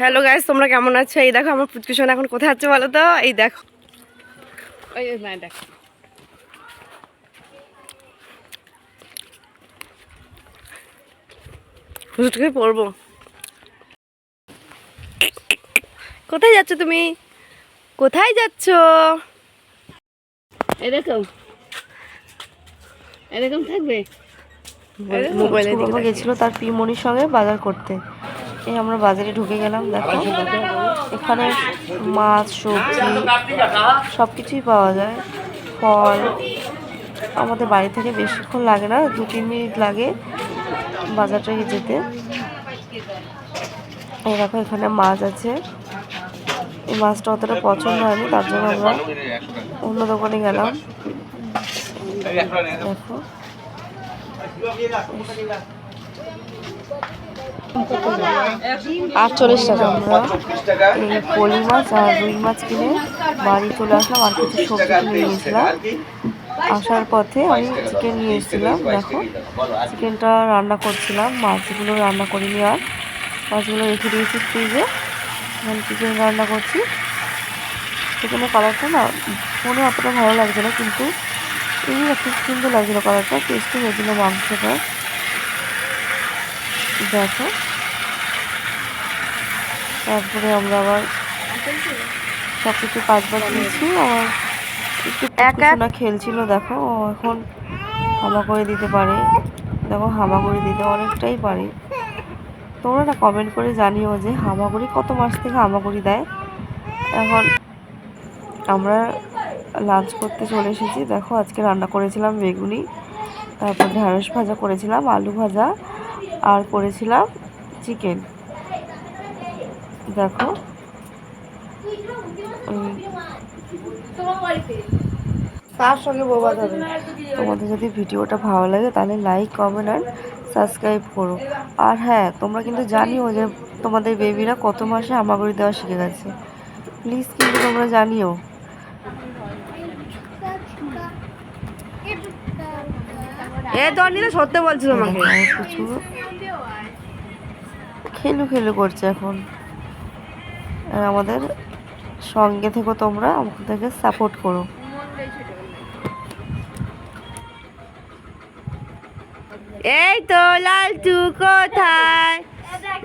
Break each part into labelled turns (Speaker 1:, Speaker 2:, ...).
Speaker 1: Hello guys তোমরা কেমন আছো? এই দেখো আমার পুচকু সোনা এখন কোথায় আছে বলো তো? এই দেখো।
Speaker 2: ওই ওই
Speaker 1: হুজুরকে পড়ব কোথায় যাচ্ছ তুমি? কোথায় যাচ্ছ?
Speaker 2: এরকম। এরকম থাকবে?
Speaker 1: মোবাইলে
Speaker 3: গেছিল তার পিমনির সঙ্গে বাজার করতে। এই আমরা বাজারে ঢুকে গেলাম, দেখো। এখানে মাছ, সবজি সব কিছুই পাওয়া যায়। ফল। আমাদের বাড়ি থেকে বেশিক্ষণ লাগে না, দু, তিন মিনিট লাগে বাজারটাকে যেতে। এই দেখো, এখানে মাছ আছে। এই মাছটা অতটা পছন্দ হয়নি, তার জন্য আমরা অন্য দোকানে গেলাম। দেখো। আটচল্লিশ টাকা। আমরা এই পলি মাছ আর রুই মাছ কিনে বাড়ি চলে আসলাম আর কিছু সবজি কিনে আসার পথে আমি চিকেন নিয়ে এসেছিলাম, দেখো। চিকেনটা রান্না করছিলাম, মাছগুলো রান্না করিনি আর। মাছগুলো রেখে দিয়েছি ফ্রিজে আমি চিকেন রান্না করছি। চিকেনের কালারটা না ফোনে অতটা ভালো লাগছে না, কিন্তু এই একটা সুন্দর লাগছিল কালারটা টেস্টি হয়েছিল মাংসটা। দেখো। তারপরে আমরা আবার সব কিছু কাজ বাজ দিয়েছি আমার একটু না খেলছিল দেখো। ও এখন হামা করে দিতে পারে। দেখো হামা করে দিতে অনেকটাই পারে। তোমরা না কমেন্ট করে জানিও যে হামাগুড়ি কত মাস থেকে হামাগুড়ি দেয়। এখন আমরা লাঞ্চ করতে চলে এসেছি। দেখো আজকে রান্না করেছিলাম বেগুনি তারপর ঢ্যাঁড়স ভাজা করেছিলাম আলু ভাজা আর করেছিলাম চিকেন। দেখো।
Speaker 1: তার সঙ্গে বোবা যাবে
Speaker 3: তোমাদের যদি ভিডিওটা ভালো লাগে তাহলে লাইক কমেন্ট আর সাবস্ক্রাইব করো। আর হ্যাঁ তোমরা কিন্তু জানিও যে তোমাদের বেবিরা কত মাসে হামাগুড়ি দেওয়া শিখে গেছে। প্লিজ কিন্তু তোমরা জানিও।
Speaker 1: এ নিলে সত্যি বলছি তোমাকে।
Speaker 3: কিছু। খেলু খেলু করছে এখন। আর আমাদের সঙ্গে থেকে তোমরা আমাদেরকে সাপোর্ট করো।
Speaker 1: এই তো লালটু কোথায়?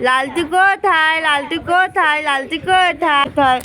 Speaker 1: লালটু কোথায়? লালটু কোথায়? লালটু কোথায়?